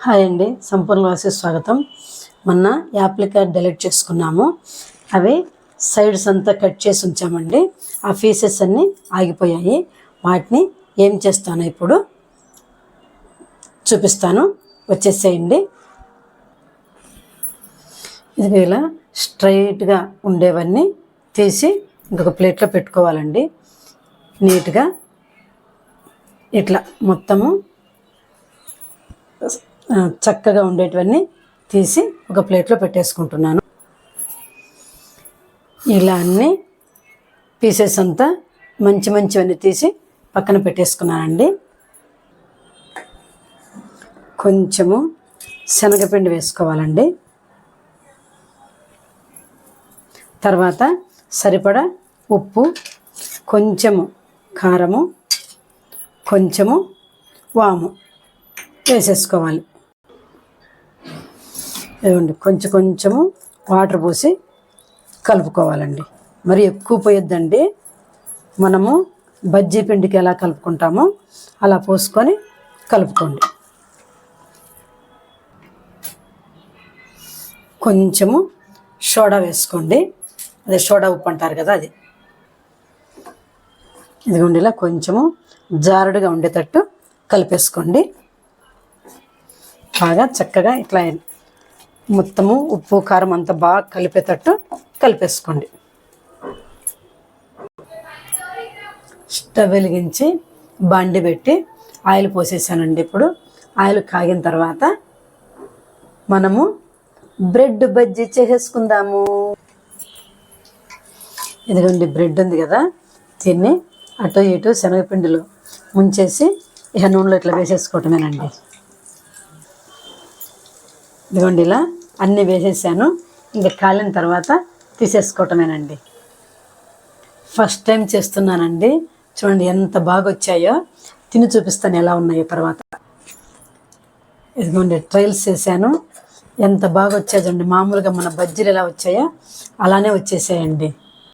Hi అండి. సంపూర్ణ వాసి స్వాగతం. మొన్న యాప్లికార్డ్ డెలీట్ చేసుకున్నాము. అవి సైడ్స్ అంతా కట్ చేసి ఉంచామండి. ఆ పీసెస్ అన్నీ ఆగిపోయాయి. వాటిని ఏం చేస్తాను ఇప్పుడు చూపిస్తాను. వచ్చేసేయండి. ఇది ఇలా స్ట్రైట్గా ఉండేవన్నీ తీసి ఇంకొక ప్లేట్లో పెట్టుకోవాలండి. నీట్గా ఇట్లా మొత్తము చక్కగా ఉండేటివన్నీ తీసి ఒక ప్లేట్లో పెట్టేసుకుంటున్నాను. ఇలా అన్ని పీసెస్ అంతా మంచి మంచివన్నీ తీసి పక్కన పెట్టేసుకున్నానండి. కొంచెము శనగపిండి వేసుకోవాలండి. తర్వాత సరిపడా ఉప్పు కొంచెము కారము కొంచెము వాము వేసేసుకోవాలి. ఇదిగోండి కొంచెం కొంచెము వాటర్ పోసి కలుపుకోవాలండి. మరి ఎక్కువ పోయొద్దండి. మనము బజ్జీ పిండికి ఎలా కలుపుకుంటామో అలా పోసుకొని కలుపుకోండి. కొంచెము సోడా వేసుకోండి. అదే సోడా ఉప్పు అంటారు కదా అది. ఇదిగోండి ఇలా కొంచెము జారుడుగా ఉండేటట్టు కలిపేసుకోండి. బాగా చక్కగా ఇట్లా మొత్తము ఉప్పు కారం అంతా బాగా కలిపేటట్టు కలిపేసుకోండి. స్టవ్ వెలిగించి బండి పెట్టి ఆయిల్ పోసేసానండి ఇప్పుడు. ఆయిల్ కాగిన తర్వాత మనము బ్రెడ్ బజ్జీ చేసేసుకుందాము. ఇదిగోండి బ్రెడ్ ఉంది కదా దీన్ని అటు ఇటు శనగపిండిలో ముంచేసి ఇక నూనెలో ఇట్లా వేసేసుకోవటమేనండి. ఇదిగోండి ఇలా అన్నీ వేసేసాను. ఇంకా కాలిన తర్వాత తీసేసుకోవటమేనండి. ఫస్ట్ టైం చేస్తున్నానండి. చూడండి ఎంత బాగా వచ్చాయో తిని చూపిస్తాను ఎలా ఉన్నాయో తర్వాత. ఇదిగోండి ట్రయల్స్ చేశాను. ఎంత బాగా వచ్చాయండి మామూలుగా మన బజ్జీలు ఎలా వచ్చాయో అలానే వచ్చేసాయండి.